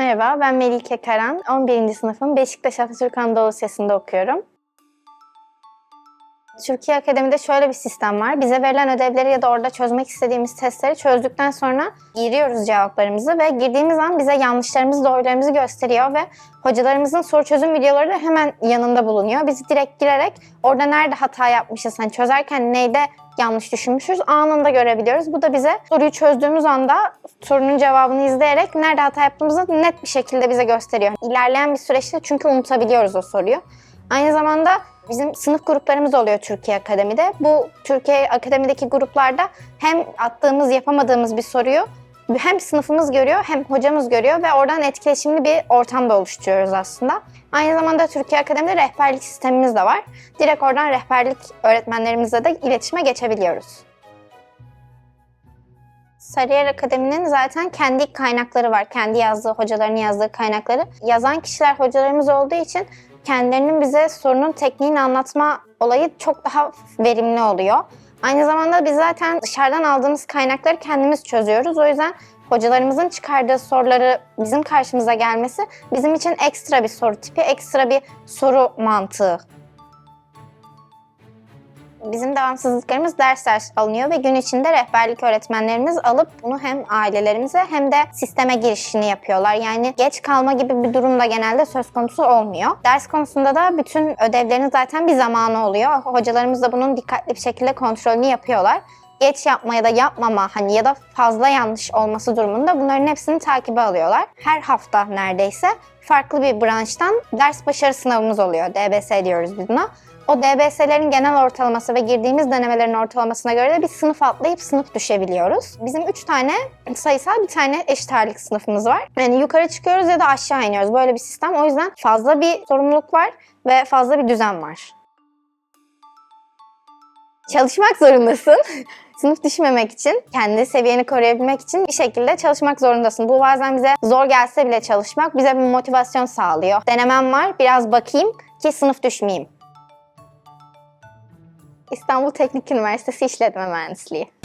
Merhaba, ben Melike Karan. 11. sınıfım Beşiktaş Atatürk Anadolu Lisesi'nde okuyorum. Türkiye Akademi'de şöyle bir sistem var. Bize verilen ödevleri ya da orada çözmek istediğimiz testleri çözdükten sonra giriyoruz cevaplarımızı ve girdiğimiz an bize yanlışlarımızı, doğrularımızı gösteriyor ve hocalarımızın soru çözüm videoları da hemen yanında bulunuyor. Biz direkt girerek orada nerede hata yapmışız, hani çözerken neyde yanlış düşünmüşüz anında görebiliyoruz. Bu da bize soruyu çözdüğümüz anda sorunun cevabını izleyerek nerede hata yaptığımızı net bir şekilde bize gösteriyor. İlerleyen bir süreçte çünkü unutabiliyoruz o soruyu. Aynı zamanda bizim sınıf gruplarımız oluyor Türkiye Akademi'de. Bu Türkiye Akademi'deki gruplarda hem attığımız, yapamadığımız bir soruyu hem sınıfımız görüyor hem hocamız görüyor ve oradan etkileşimli bir ortamda oluşturuyoruz aslında. Aynı zamanda Türkiye Akademi'de rehberlik sistemimiz de var. Direkt oradan rehberlik öğretmenlerimizle de iletişime geçebiliyoruz. Sarıyer Akademi'nin zaten kendi kaynakları var. Kendi yazdığı, hocaların yazdığı kaynakları. Yazan kişiler hocalarımız olduğu için kendilerinin bize sorunun tekniğini anlatma olayı çok daha verimli oluyor. Aynı zamanda biz zaten dışarıdan aldığımız kaynakları kendimiz çözüyoruz. O yüzden hocalarımızın çıkardığı soruları bizim karşımıza gelmesi bizim için ekstra bir soru tipi, ekstra bir soru mantığı Bizim devamsızlıklarımız ders ders alınıyor ve gün içinde rehberlik öğretmenlerimiz alıp bunu hem ailelerimize hem de sisteme girişini yapıyorlar. Yani geç kalma gibi bir durum da genelde söz konusu olmuyor. Ders konusunda da bütün ödevlerin zaten bir zamanı oluyor. Hocalarımız da bunun dikkatli bir şekilde kontrolünü yapıyorlar. Geç yapma ya da yapmama hani ya da fazla yanlış olması durumunda bunların hepsini takibe alıyorlar. Her hafta neredeyse farklı bir branştan ders başarı sınavımız oluyor. DBS diyoruz biz buna. O DBS'lerin genel ortalaması ve girdiğimiz denemelerin ortalamasına göre de bir sınıf atlayıp sınıf düşebiliyoruz. Bizim 3 tane sayısal bir tane eşit ağırlık sınıfımız var. Yani yukarı çıkıyoruz ya da aşağı iniyoruz. Böyle bir sistem. O yüzden fazla bir sorumluluk var ve fazla bir düzen var. Çalışmak zorundasın. Sınıf düşmemek için, kendi seviyeni koruyabilmek için bir şekilde çalışmak zorundasın. Bu bazen bize zor gelse bile çalışmak bize bir motivasyon sağlıyor. Denemem var, biraz bakayım ki sınıf düşmeyeyim. İstanbul Teknik Üniversitesi İşletme Mühendisliği.